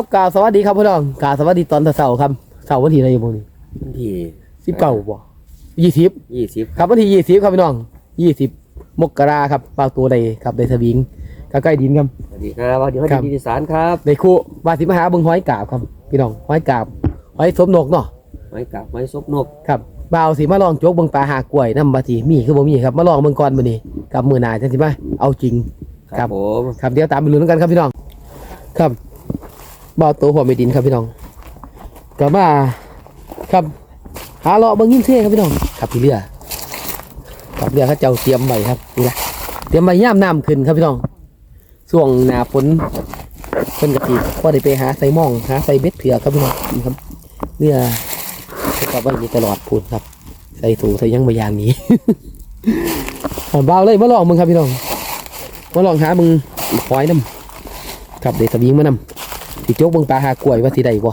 บกราบสวัสดีครับพี่น้องกราบสวัสดีตอนเสาร์ครับเสาร์วันที่อะไรอยู่พวกนี้วันที่สิบเก้าบ่ยี่สิบยี่สิบครับวันที่ยี่สิบครับพี่น้องยี่สิบมกราครับปลาตัวใดครับในสวิงใกล้ๆดินครับสวัสดีครับวันนี้วันครับดีที่สารครับในคู่วาสิมาหาเบิ่งห้อยกาบครับพี่น้องห้อยกาบห้อยสมนกเนาะไม้กับไม้ซบนกครับบ่าวสิมาลองโจกเบิ่งปลาหากล้วยนำบาทีมีคือบ่มีครับมาลองเบิ่งก่อนมื้อนี้กับมื้อหน้าจังสิมาเอาจริงครับผมครับเดี๋ยวตามไปลุ้นกันครับพี่น้อง ครับ บ่าวโตหัวไม่ดินครับพี่น้องกลับมาครับหาเลาะบิ่งยิ้มเท่ครับพี่น้องครับพี่เรือกับเรือเขาเจ้าเตรียมไว้ครับนี่นะเตรียมไว้ย่ามน้ำขึ้นครับพี่น้องช่วงหน้าฝนเพิ่นกะทิพอได้ไปหาใส่ม่องหาใส่เบ็ดเถือกครับพี่น้องนี่ครับเรือก็ไว้อยู่ตลอดพูนครับ ใส่ถุงใส่ยังบยางนี้อ่าบ่าวเลยมาลองมึงครับพี่น้องมาลองหามึงหอยน้ำครับเดี๋ยวสวิงมานำ สิโจกเบิ่งปลาหากล้วยว่าสิได้บ่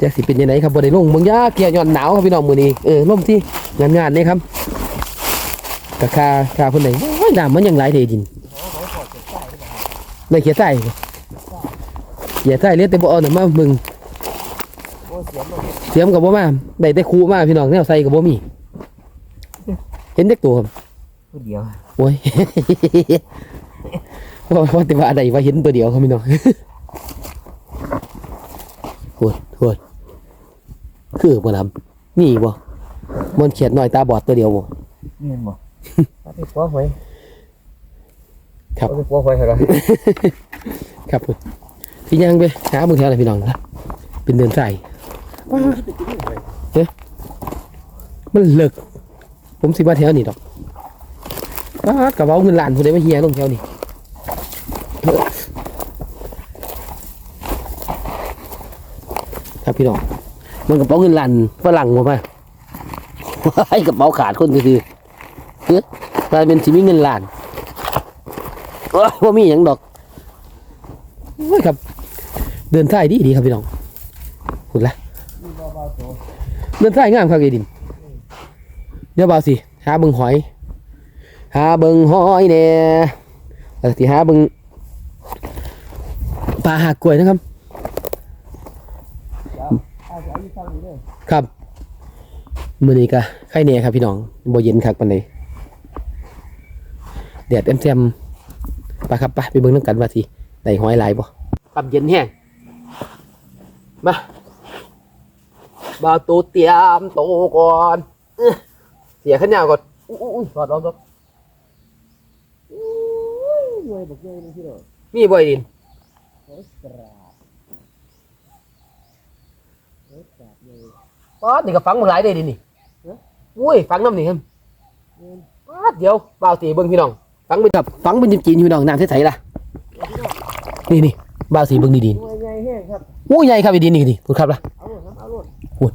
จะสิเป็นยังไงครับบ่ได้ลงเบิ่งยาเกี่ยวย้อนหนาวครับพี่น้องมื้อนี้เออลมที่งานงานๆนี่ครับกะคาคาเพิ่นได้โอ้ยน้ำมันยังไหลเทดินได้เขียใต้บ่เขียใต้เหลือแต่บ่เอาน่ะมามึงเสียมกับบ่มาได้แต่คูมาพี่น้องแนวใส่กับบ่มี เห็นเด็กตัวครับผู้เดียวโอ้ย ว่าว่าแต่ว่าอะไรว่าเห็นตัวเดียวเขาไม่น้องโหดโหดคือบ่ลำนี่บ่มันเขียดหน่อยตาบอดตัวเดียวบ่นี่บ่เอาไปปัวหอยครับเอาไปปัวหอยเหรอครับผมที่ยังไปหามือแถวไหนพี่น้องครับเป็นเดินสายเฮ้ยมันเลิกผมสิมาแถวนี้ดอกป๊าดกระเป๋าเงินล้านผู้ใดมาเฮียลงแถวนี้ ครับพี่น้องมันกระเป๋าเงินล้านฝรั่งมาป่ะไอ้กระเป๋าขาดคนคือเฮ้ยกลายเป็นสิมีเงินล้านว่ามีอย่างดอกโอ้ยครับ เดินสายดีดีครับพี่น้องหุ่นละเดินสายงามครับไอ้ดินเดี๋ยวเบาสิหาเบิงหอย หาเบิงหอยเนี่ยเออที่หาเบิงปลาหากกล้วยนะครับ ครับ มือนี้ก็ไข่เนี่ยครับพี่น้องบ่เย็นคักปานใดแดดแจ่มๆไปครับไปไปเบิ่งน้ำกันว่าสิได้หอยหลายบ่ครับเย็นแห้งมาบ่าวตูเตรียมโตวก่อนอื้อเสียขันยาวก่อนอุ้ยอุ้ยถอดออกก่อนมีบ่อยดิน ป๊อดนี่ก็ฟังมึงหลายได้ดินี่อุ้ยฟังน้ำนี่ครับป๊อดเดี๋ยวบ่าวตีเบิ่งพี่น้องฟังเป็นกับฟังเป็นจีนๆพี่น้องน้ำใสๆล่ะนี่นี่บ่าวสีเบิ่งดีๆตัวใหญ่แห้งครับโอ้ยใหญ่ครับอีดีนี่ดิคุณครับล่ะเอาลูกครับเอาลูก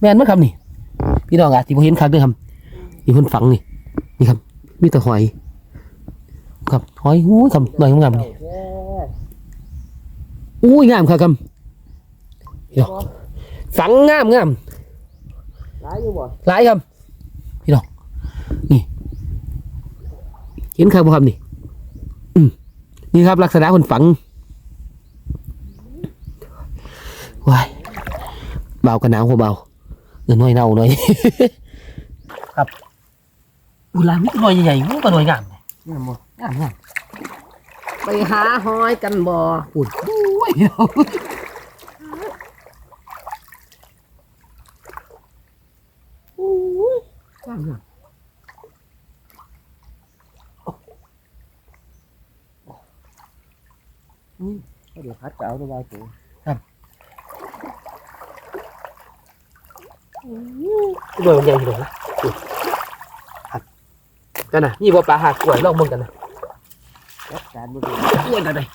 แม่นมั้ยครับนี่ พี่น้องอาจสิบ่เห็นคักเด้อครับนี่เพิ่นฝังนี่นี่ครับ มีแต่หอย ครับหอยโอ้ยครับหน่อยงามๆนี่แค่โอ้ยงามครับครับพี่น้อง ฝังงามงามหลายอยู่บ่หลายครับ พี่น้องนี่ เห็นครับบ่ครับนี่ อืมนี่ครับ ลักษณะเพิ่นฝังว้ายเบากันหนาวหัวเบาเงินน้อยเน่าหน่อย ครับอุลามิหน่อยใหญ่ๆมันก็หน่อยงามเลยนี่บ่งามงามไปหาหอยกันบ่อุ่นโอ้ยพี่น้องโอ้ ยงามงามเดี๋ยวพัดจะเอาตัวบ่าวตัวหน่วยมันใหญ่พี่น้องนะอุ่นครับกันนะนี่บ่ปลาหากกล้วยลองเบิ่งกันนะจัดการบ่ดีกล้วยกันเลย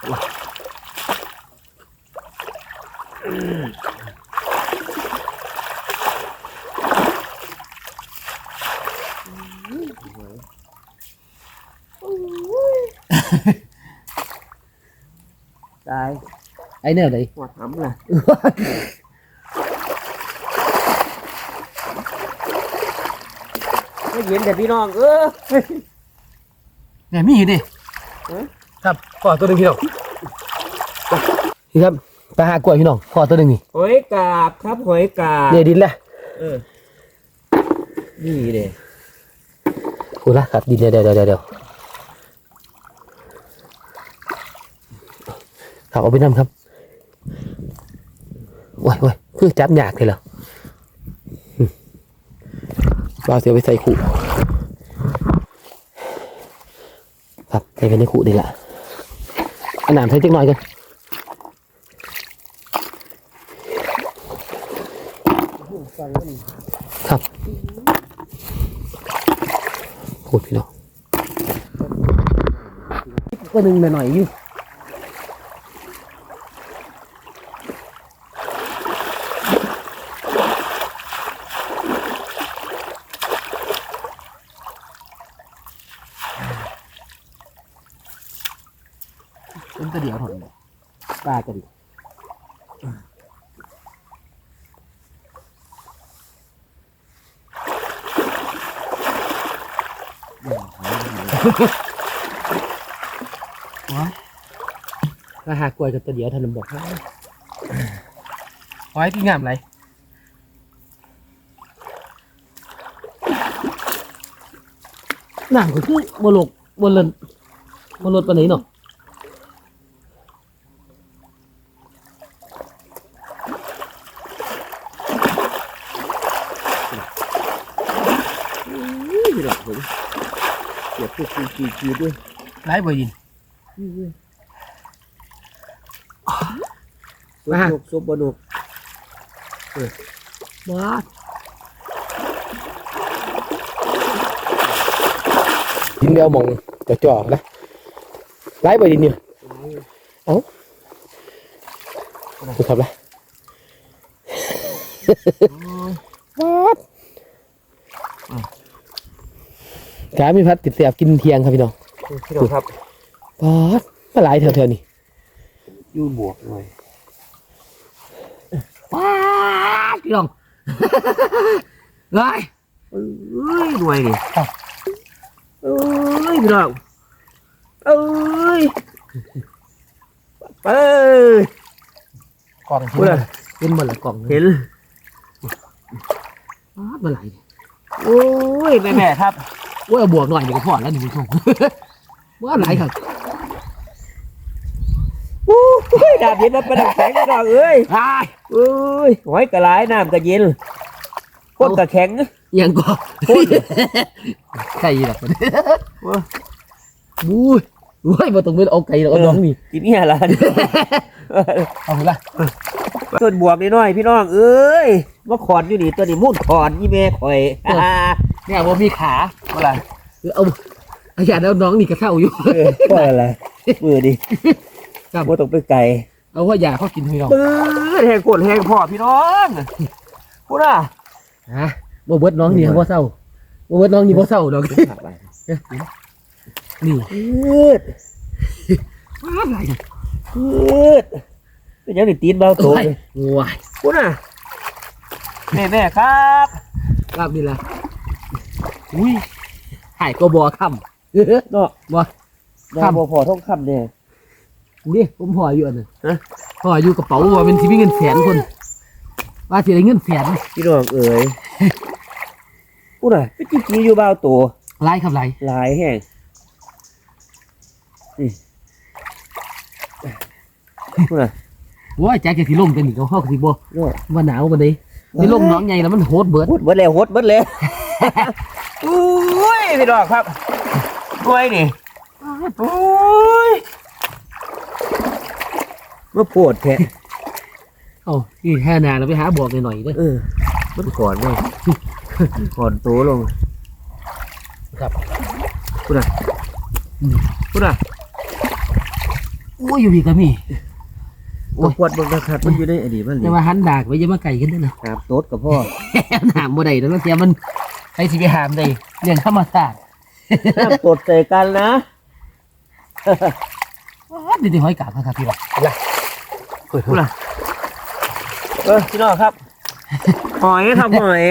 ตาย ไอ้เนี่ยไหนหัวหำน่ะไม่เย็นแต่พี่น้องเออเนี่ยมีอยู่ดิเอ๊ะครับขอตัวหนึงพี่น้องนี่ครับปลาหากล้วยพี่น้องพอตัวหนึงนี่หอยกาบครับหอยกาบเนี่ยดินแหละเออนี่เด้โอ้ละครับดินเดี๋ยวเดี๋ยวเดี๋ยวเดี๋ยวครับเอาไปนำครับ โอ้ยโอ้ยคือจับยากเลยเหรอเราเสียไปใส่ขู่ครับใส่ไปในขู่ดีละอันน้ำใส่จักหน่อยกันครับพูดพี่น้องก็หนึ่งหน่อยๆอยู่เป็นกระเดียวถอนปลากระดิ ถ้าหากกล้วยกับตัวเดียวท่านบอกให้ขอให้พี่งามไรหนังก็คือบลกบลนบลดปานไหนเนาะนี่พี่น้องผมเดี๋ยวพูดคุยจีจีด้วยไรบ่ยิน ซุปบนุกซุปบนุกบ้ายินเดียวมองจะจ่อๆนะไรบ่ยินเนี่ยคุณครับละกามีพัดติดเสียบกินเที่ยงครับพี่น้องพี่น้องครับป๊าดมาหลายแถวๆนี่ยู่บวกหน่อย ป๊าด พี่น้องไรเอ้ยหน่วยนี่เอ้ยพี่น้องเอ้ยเอ้ยกล่องพูดเลยเป็นหมดละกล่องเห็นป๊าดมาหลายโอ้ยแม่แม่ครับว่าเอาบวกหน่อยเดี๋ยวก็พอแล้วนี่คุณผู้ชมว่าหลายครับ โอ้ย ดาบเย็นมาประดับแข็งพี่น้องเอ้ยไอ้เอ้ยหอยกระไรน้ำกระเย็นก้นกระแข็งยังก็พูดไก่หรอกบู้ยบู้ยมาตรงนี้เอาไก่หรอกเอาน้องนี่กินเนี่ยละเอาละต้นบวบนิดหน่อยพี่น้องเอ้ยมาขอนอยู่นี่ตัวนี้มุ่นขอนยี่แม่ข่อยเนี่ยว่ามีขาอะไรเอาอาจารย์เอาน้องนี่กระเท่าอยู่เออว่าอะไรมือดิครับว่าต้องไปไก่ เอาว่ายาเขากินพี่น้องปื้อแหงกดแหงพ่อพี่น้องพูดอะฮะบ่เบิดน้องนี่บ่เศร้าบ่เบิดน้องนี่บ่เศร้าดอกนี่พืดว้าหลายพืดเป็นยังนี่ตีนเบาโตโอ้ยว้ายพูดอะแม่แม่ครับครับนี่แหละอุ้ยหายก็บ่ค่ำเนาะบ่แม่ครับบ่พอท่องคำเนี่ย นี่ผมห่ออยู่อันนึงฮะ ห่ออยู่กระเป๋าว่าเป็นสิมีเงินแสนคน ว่าสิได้เงินแสนพี่น้องเอ๋ยพูดอะไปจิ๊บจีอยู่เบาโตหลายครับหลายหลายแห่งนี่พูดอะโอ้ยแจ็คจะสิล่มกันอีกเอาเฮาก็สิบ่เนาะว่าหนาวบันไดนี่ล่มน้องใหญ่แล้วมันโหดเบิดหดเบิดแล้วหดเบิดเลยอุ้ยพี่ดอกครับกล้วยนี่อุ้ย มาปวดแท้เอ้านี่แค่นาเราไปหาบอกหน่อยๆเด้อเออ มันก่อนเลยก่อนโตลงครับพูดอะอืมพูดอะโอ้ยอยู่พี่ก็มีโอ้โอ้ยปวดบังคับมันอยู่ในอดีตมันเลแต่ยว่าหันดากไว้อย่ามาไก่กันเด้อนะครับโต๊ดกับพ่อหามบ่ได้แล้วเสียมันไปสิไปหามได้เรื่องธรรมชาติห้ามโต๊ดใส่กันนะว้าดิที่ห้อยกาบครับพี่บ่ล่ะเฮ้ย พูดอะเออพี่น้องครับ หอยครับหอย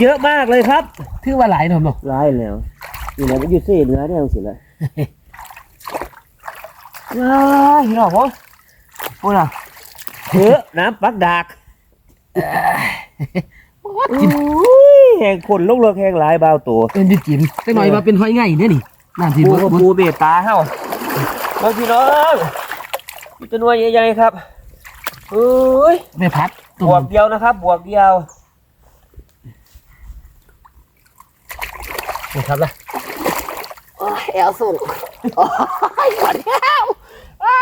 เยอะมากเลยครับถือว่าหลายเนาะเนาะร้ายแล้วนี่แหละมันอยู่เส้นเนื้อเนี่ยสิละว้ายพี่น้องผมพูดอะเฮ้อน้ำปักดากกินอุ้ยแหงคนลงเลิกแหงหลายเบาตัวเป็นดิกินแต่หน่อยมาเป็นหอยไงเนี่ยนี่นั่นที่ปูบ่กับบ่ปูเบตตาเฮาบางพี่น้องมี ตัวหน่วยใหญ่ๆครับเอ้ยไปพัดตรบงวกเดียวนะครับ บวกเดียวนี่ครับล่ะโอ้ยแอลส่งโอ้ยหมดแล้วอ้า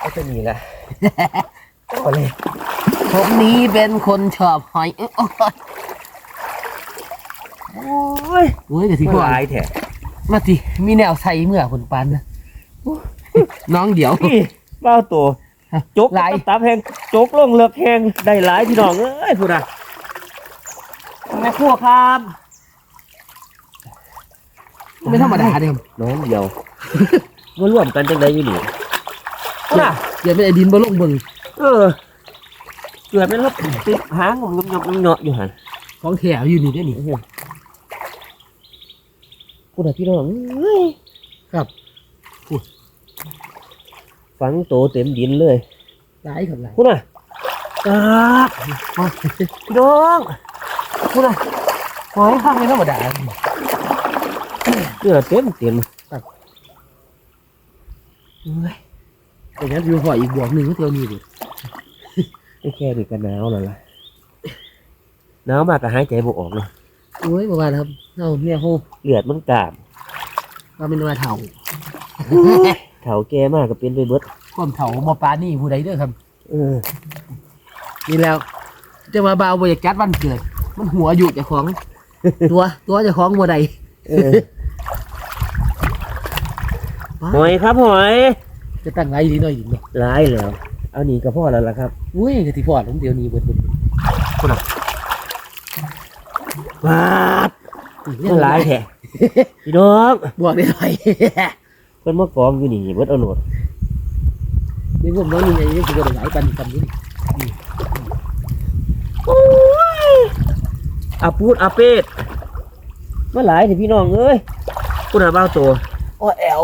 ก็จะมีแหละก็เลยผมนี้เป็นคนชอบหอยเอ้ยโอ้ย โอ้ยโอ้ยเดี๋ยวที่ที่พ่อหลายแท้มาทีมีแนวใส่เมื่อคนปันนะน้องเดี๋ยวนี่เบ้าตัวจกหลายตับแหงจกลงเลิกแหงได้หลายพี่น้องเอ้ยพูดอะแม่ครัวครับไม่ธรรมดาเดิมน้องเดียวมาร่วมกันจังไดอยู่นี่พูดอะเดี๋ยวเป็นไอ้ดินบ่ลงเบิ่งเออเกือบเป็นรถติดหางงมงมงเงาะอยู่หันของแถวอยู่นี่ได้อนี่ พูดอะพี่น้องเอ้ยครับฝังโตเต็มดินเลยหลายครับหลายพูดอะครับมาพี่น้องพูดอะหอยข้างไม่ธรรมดาเกือบเต็มเต็มครับเอ้ยแต่งั้นอยู่หอยอีกบวกหนึ่งก็เท่านี้ดิไอ้แค่นี้ก็หนาวแล้วล่ะหนาวมากก็หายใจบ่ออกเลย โอ้ยประมาณครับเอาเนี่ยโฮเลือดมันกาบมาเป็นว่าเถาเถาแก่มากก็เป็นไปเบิดความเถาหมอปลานี่ผู้ใดเด้อครับเออนี่แล้วจะมาบาวบริจัดวันเกิด มันหัวอยู่เจ้าของ ตัวตัวเจ้าของบ่ใดเออหอยครับหอย จะตั้งไรดีหน่อยดิเนาะร้ายแล้ว เอานี่ก็พอแล้วล่ะครับ อุ้ยกะทิพอดผมเดี๋ยวนี้เบิดเบิด ว้าบนี่มันร้ายแท้พี่น้องบวกได้หน่อยเพิ่นมากองอยู่นี่เบิดเอาโหลดนี่ผมน้องยังไงนี่คือบ่ได้หลายปันปันนี้อาปูดอาเป็ดมาหลายเถอะพี่น้องเอ้ยคุณอาบ้าวตัวโอ้แอล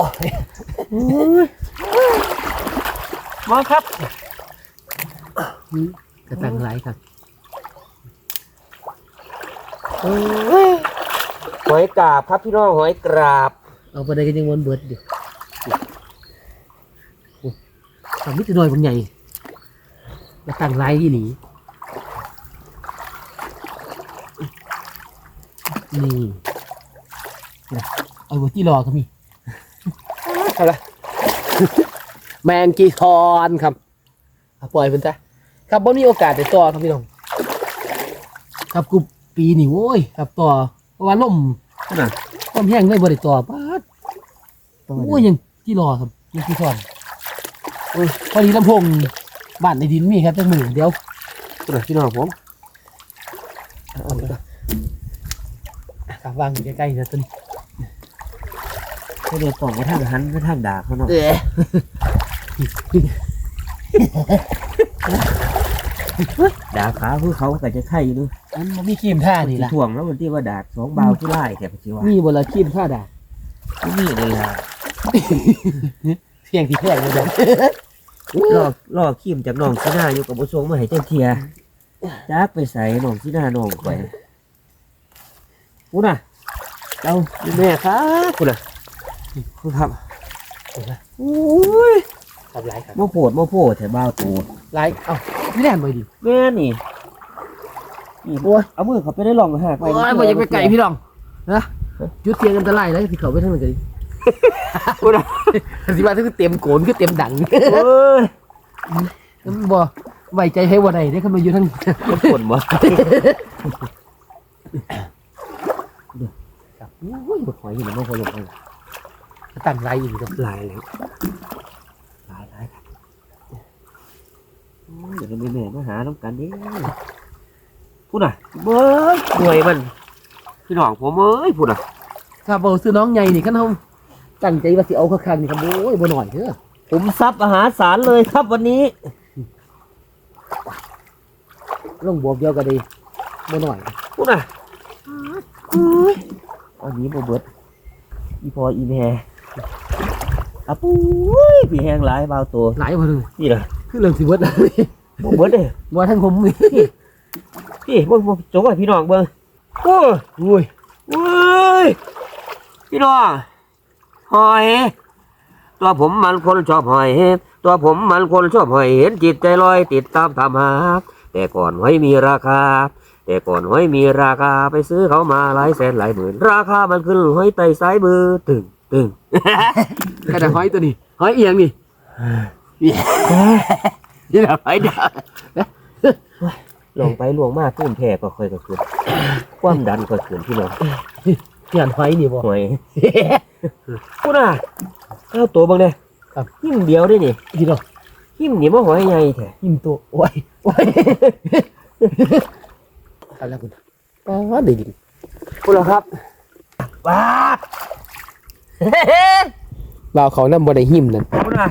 มาครับจะตั้งไรครับ หอยกราบครับพี่น้องหอยกราบ เอาไปได้กันยังวนเบิดอยู่ทำนิดหน่อยผมใหญ่มาตั้งไรที่หลีนี่นะเอาไว้ที่รอครับมีเอาละแมงกีทอนครับอะปล่อยเพิ่นซะครับบ่มีโอกาสได้ต่อครับพี่น้อง ครับกู ปีนี่โว้ยครับต่อเพราะว่าลมคุณอาลมแห้งเลยบ่ได้ต่อปาดโอ้ยยังที่รอครับยังที่ทอนโอ้ยพอดีลำโพงบ้านในดินมีครับจังมือเดี๋ยวคุณอาพี่น้องผมเอาไปก่อนครับวางอยู่ใกล้ๆนะต้นเขาเรียกกล่องกระทั่งหันกระทั่งดาเขาเนาะเอ๊ะดาขาเพื่อเขาก็จะไข่อยู่ เนึงมันบ่มีครีมท่านี่ล่ะถ่วงแล้วมันที่ว่าดาดสองบาวที่ไล่แกไปชิว่ามีบ่ละครีมท่าด่าไม่มีเลยล่ะเสียงที่แพงเลยเด้อลอกลอกขีมจากน้องซีนาอยู่กับบุษงมาให้เจ้าเทียจักไปใส่น้องซีนาน้องไปคุณอะเอาแม่ครับคุณอะคุณครับโอ้ยครับหลายครับโมโพดโมโพดแถวบ้าวตูดหลายเอ้าไม่ได้หันไปดิแม่นี่นี่ โอ้ยเอามือเขาไปได้ลองหักโอ้ยบ่อยากไปไก่พี่น้องนะจุดเทียนกันตะไลแล้วสิเขาไปทางนั้นก็ดิคุณอะสิว่าคือเต็มโกนคือเต็มดังเอ้ยมันบ่ไว้ใจให้บ่ได้เด้คันมาอยู่ทางมันผลบ่ครับโอ้ยบักหอยอยู่ในมันพอลงไปตั้งไรอีกครับหลายเลยหลายหลายครับโอ้ยเดี๋ยวจะมีแม่มาหาน้ำกันเดิ พูดน่ะเบ้ยหน่วยมันพี่น้องผมเอ้ยพูดน่ะครับบ่ซื้อน้องใหญ่นี่คันเฮาตั้งใจว่าสิเอาคักๆนี่ครับโอ้ยบ่น้อยเด้อผมซับอาหารสารเลยครับวันนี้ลงบวกเดียวก็ดีบ่น้อยพูดน่ะเอ้ยอันนี้บ่เบิดอีพออีแม่อะปุ้ยพี่แห้งหลายเบาตัวหลายบ่เลยนี่ล่ะคือเรื่องสิเบิดแล้วนี่บ่เบิดเด้บ่ทั้งผมนี่ พี่เบิ่งบ่จกให้พี่น้องเบิ่งโอ้ยอุ้ยเว้ยพี่น้องหอยตัวผมมันคนชอบหอย ตัวผมมันคนชอบหอยเห็นจิตใจลอยติดตามตามหาแต่ก่อนหอยมีราคา แต่ก่อนหอยมีราคาไปซื้อเขามาหลายแสนหลายหมื่น ราคามันขึ้นหอยไต่สายมือตึงตึงกระดาษหอยตัวนี้หอยเอียงนี่นี่แหละหอยดาว ลงไปลวงมากขึ้นแพ้ก็ค่อยก็ขึ้นความดันก็ขึ้นพี่น้องเหียนหอยนี่บ่หอยพูน่ะเอาตัวบังเนี่ยครับหิ้มเดียวได้นี่พี่น้องหิ้มนี่มาหอยใหญ่แท้ยิ้มตัวโอ้ยโอ้ยเอาละคุณอ๋อได้ดิพูดแล้วครับว้าบ่าวเขานำบ่ได้หิมนั่นพูน่ะ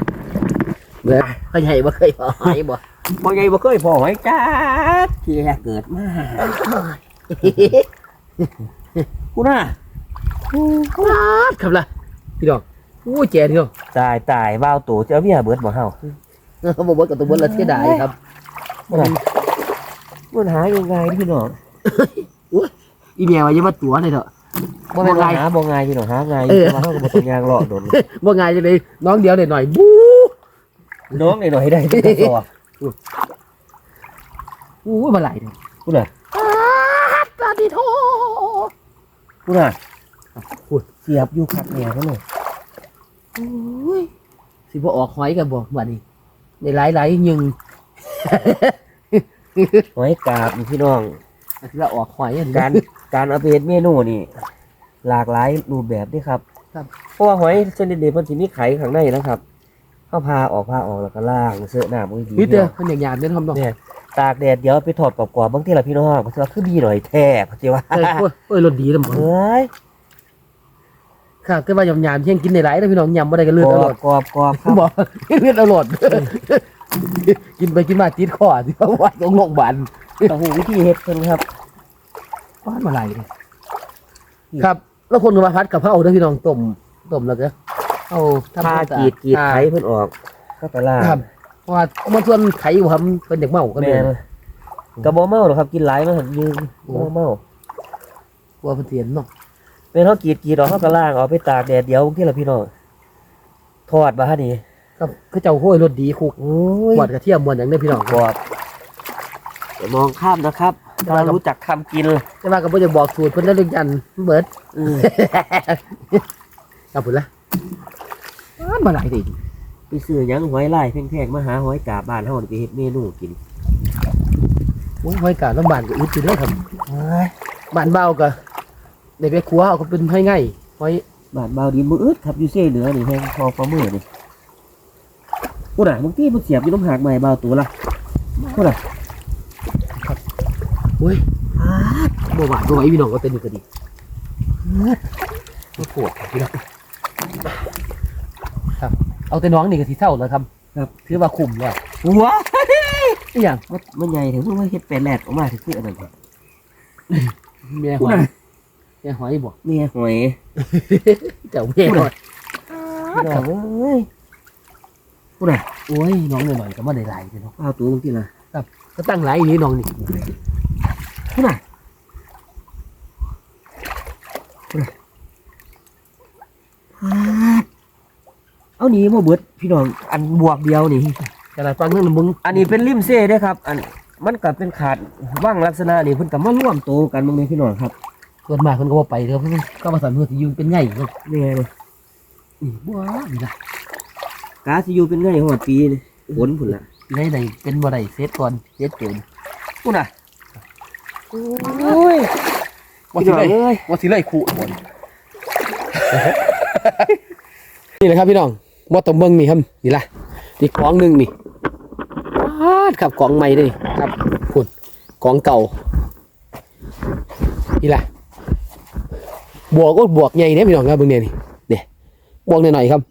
เด้อเขาใหญ่บ่เคยพอหอยบ่บ่ใหญ่บ่เคยพอหอยจ้าที่แรกเกิดมาพูดน่ะครับล่ะพี่น้องอู้แจพี่น้องตายตายว่าวตู่เจ้าเมียเบิดบ่เฮาเออบ่เบิดกับตัวเบิดละเสียดายครับพูดน่ะมันหายังไงพี่น้องอีเมียว่าอย่ามาตัวเลยเถอะบ่แม่นว่าบ่ง่ายหาบ่ง่ายพี่น้องหาง่ายเออแต่ว่าเฮาก็บ่ต้องย่างเลาะโดนว่าไงจะเลยน้องเดียวเด็หน่อยบู๊ น้องหน่อยๆได้ที่ตะซออู้มาไหลเลยพูดน่ะปลาดิโทพูดน่ะพูดเสียบอยู่คักแน่เขาเลยสิบ่ออกหอยกันบ่บัดนี้ในหลายหลายๆยิงหอยกาบนี่พี่น้อง สิว่าออกหอยอันการการเอาไปเฮ็ดเมนูนี่ หลากหลายรูปแบบด้วยครับครับ เพราะว่าหอยชนิดนี้มันสิมีไข่ข้างในนะครับ เข้าพาออกพาออกแล้วก็ล่างเสื้อหน้ามือดีพี่เตอร์มันอย่างหยาบเนี่ยทำต้องเนี่ยตากแดดเดี๋ยวไปถอดกรอบๆบางทีละพี่น้องเพราะว่าคือดีหน่อยแท้เพราะว่าเออโอ้ยโอ้ยรสดีนะหมอเฮ้ยครับก็ว่าหยาบหยาบเที่ยงกินในหลายนะพี่น้องยำบ่ได้ก็เลือดกอรร่ออบยกรอบกรอบครับบอกเลือดอร่อยกินไปกินมาติดคอที่เขาว่าต้องโรงพยาบาลโอ้โหวิธีเฮ็ดเพิ่นครับป้านมาไหลเลยครับ แล้วคนก็มาพัดกับเพราด้วยพี่น้องต้มต้มแล้วก็ เอาทำพาความสะกีอาดกีดไข่เพิ่นออกเข้าไปล่างครับเพราะว่ามันส่วนไข่อยู่ครับเป็นเด็กเมาก็เลแม่ยนกระบอกเมาหรอกครับกินหลายมันยืนบ่เมากลัวมันเสียนเนาะเป็นเขากรีดกรีดออกเขาก็ล่างเอาไปตากแดดเดี๋ยวที่ละพี่น้องทอดมาฮะนี่ครับคือเจ้าห้วยรสดีคุกโอ้ยหวดกระเทียมมวนอย่างนี้พี่น้องกรอบอย่ามองข้ามนะครับเรารู้จักทำกินแต่ว่าก็บ่จะบอกสูตรเพิ่นได้เรื่องยันเบิดอืมครับพุ่นละ อ้านมาหลายดิไปซื้อหยังหอยลายแพงๆมาหาหอยกาบบ้านเฮานี่ไปเฮ็ดเมนูกินโอ้ยห้อยกาลำบานก็อึดอยู่เด้อครับบ้านเบาก็ได้ไปครัวเอาก็เป็นให้ง่ายห้อยบ้านเบาดินมืออึดครับอยู่เซ่เหนือนี่แพงพอฟ้ามือนี่พูดน่ะบางทีมันเสียบอยู่น้ำหักใหม่เบาตัวละพูดน่ะโอ้ยบ่หวานบ่ไหวพี่น้องก็เป็นอยู่ก็ดีบ่ปวดพี่น้องครับ เอาแต่น้องนี่ก็สิเท่าแล้วครับครับ ถือว่าคุ้มแล้วว้าอีหยังมันมันใหญ่ถึงว่าเฮ็ดเป็นแหลดออกมาถึงคืออันนั้นแม่หพูดอยน่ะแม่หอยบ่แม่หอยเจ้าแม่หอยพี่น้องเอ้ยพูดน่ะโอ้ยน้องหน่อยๆก็มาได้หลายพี่น้องเอาตัวบางทีละก็ตั้งหลายอีนี้น้องนี่พูดน่ะพูดน่ะ เอาหนีมาเบิดพี่น้องอันบวกเดียวนี่กระดาษฟังเรื่องมึงอันนี้เป็นริมเซ่เด้อครับ อันมันก็เป็นขาดว่างลักษณะนี่เพิ่นก็มาร่วมโตกันมึงนี่พี่น้องครับส่วนมากคนก็บ่ไปเด้อเพิ่นก็มาสั่นเพื่อสิอยู่เป็นไงเนาะนี่ไงเลยนี่บ่นี่ล่ะกาสิอยู่เป็นไงหอดปีนี่ฝนพุ่นล่ะสิได้ได้เป็นบ่ได้เซตก่อนเซตเกินพูดน่ะโอ้ยว่าพี่สิน้องได้เอ้ยว่าสิได้ขู่บ่นี่แหละครับพี่น้อง บ่ต้องเบิ่งนี่ครับนี่ล่ะนี่กองหนึงนี่ปาดครับกองใหม่เด้นี่ครับพุ่นกองเก่านี่ล่ะบวกก็บวกใหญ่เด้พี่น้องครับเบิ่งเนี่ยนี่เนี่ยบวกหน่อยๆครับ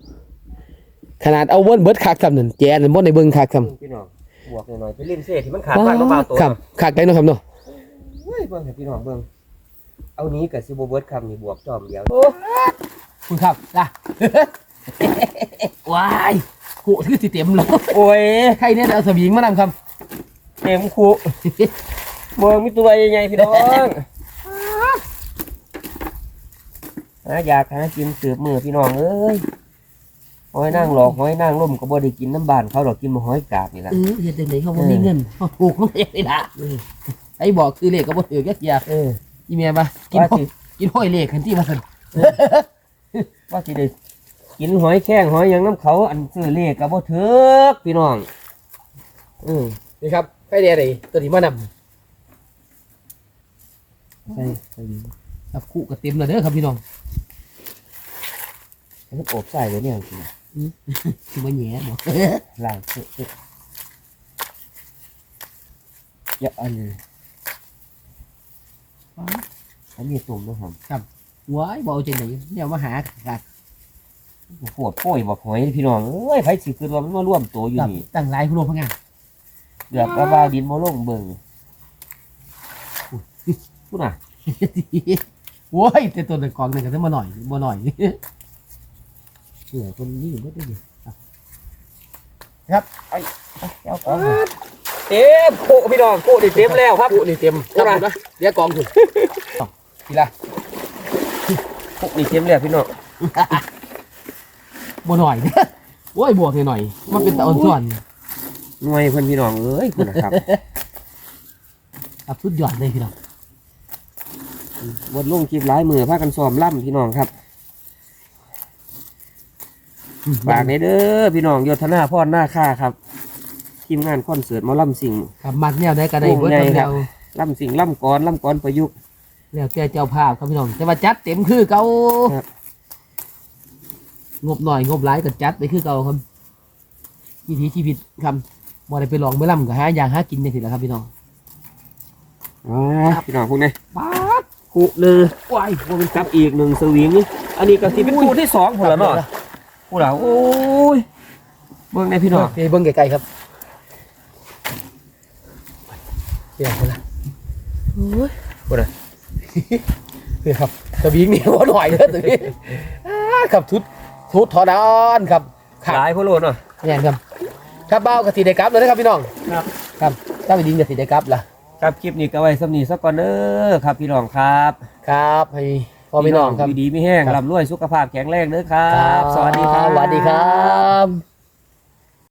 ขนาดเอาเบิ้เบิดคักครับนั่นแจนบ่ได้เบิ่งคักครับพี่น้องบวกหน่อยๆเป็นริมเซ่ที่มันขาดว่างเบาๆตัวครับคักได้เนาะครับเนาะเฮ้ยเบิ่งให้พี่น้องเบิ่งเอานี้กับซิโบเบิร์ดคำนี่บวกจอมเดียวคุณครับล่ะ ว้ายกูคือสิเต็มแล้วโอ้ยใครเนี่ยเอาสวิงมานำครับเต็มคุเบิ่งมีตัวใหญ่ๆพี่น้องหาอยากหากินเสือบมือพี่น้องเอ้ยหอยนั่งหลอกหอยนั่งล่มก็บ่ได้กินน้ำบานเขาดอกกินมาหอยกาบนี่แหละเออเฮ็ดจังไดเขาบ่มีเงินถูกมันยังไงล่ะไอ้บอกคือเลขก็บ่ถือแค่เดียวเอออีเมียปะกินว่าห้อยสิกินห้อยเลขคันที่มาสั่นว่าสิได้ กินหอยแข้งหอยหยังน้ำเขาอันซื้อเลขก็บ่ถึกพี่น้องอือนี่ครับใครเดียไดตัวนี้มานำใช่ใช่ครับคู่ก็เต็มแล้วเด้อครับพี่น้องมันโอบใส่เลยเนี่ยจริงสิมาแหย่บ่ๆล่างเอ๊ะอย่าอันนี้อันนี้ตุ่มนะครับว้ายบ่เอาจังไดเนี่ยมาหาขาด ปวดโป้ยบอกหอยพี่น้องเอ้ยไผสิคือว่ามันมาร่วมตัวอยู่กับนี่ตั้งหลายผู้ร่วมพงานเดือบว่าว่าดินบ่ลงเบิ่งพูดน่ะโว้ยแต่ตัวเด็กกองนั่นก็ได้มาหน่อยบ่หน่อยเหนื่อยคนนี้บ่ได้ดิครับไอ้เจ้าของเต็มโคพี่น้องโคนี่เต็มแล้วครับคู่นี่เต็มเท่าไหร่นะเดี๋ยวกองคุณทีละโคนี่เต็มแล้วพี่น้อง บ่หน่อยเด้อโว้ยบวกหน่อยๆมันเป็นตะอ่อนส่วนหน่วยเพิ่นพี่น้องเอ้ยคุณนะครับครับสุดยอดเลยพี่น้องบนลงคลิปหลายมือพากันซ้อมล่ำพี่น้องครับฝากในเด้อพี่น้องโยธนาพรหน้าค่าครับทีมงานคอนเสิร์ตหมอลำสิงครับมักแนวได้ก็ได้โอ้เบิดใหญ่แนครับวลำสิงลำกรลำกรประยุกต์แล้วแต่เจ้าภาพครับพี่น้องแต่ว่าจัดเต็มคือเก่าครับ งบหน่อยงบหลายก็จัดไปคือเก่าครับวิถีชีวิตครับบ่ได้ไปลองไปล่ำก็หาอย่างหากินได้สิแหละครับพี่น้องอ่าพี่น้องพวกนี้ป๊าดคู่เลยว้ายบ่เป็นกับอีกหนึ่งสวิงอันนี้ก็สิเป็นคู่ที่สองผลแล้วเนาะคู่เราโอ้ยเบิ่งในพี่น้องไปเบิ่งไกลๆครับเสียคนละโอ้ยพูดเลยนี่ครับตะบิงนี่หัวหน่อยเด้อตัวนี้อ่าครับทุด ทุดทอดานครับครับหลายพ่อโลดเนาะแม่นครับครับเบ้ากระสีได้กลับเลยนะครับพี่น้องครับ ครับถ้าไปดินกระสีได้กลับล่ะครับคลิปนี้ก็ไว้สำนีสักก่อนเด้อครับพี่น้องครับครับให้พ่อพี่น้องครับยู่ดีไม่แห้งครับร่ำรวยสุขภาพแข็งแรงเด้อครับ สวัสดีครับสวัสดีครับ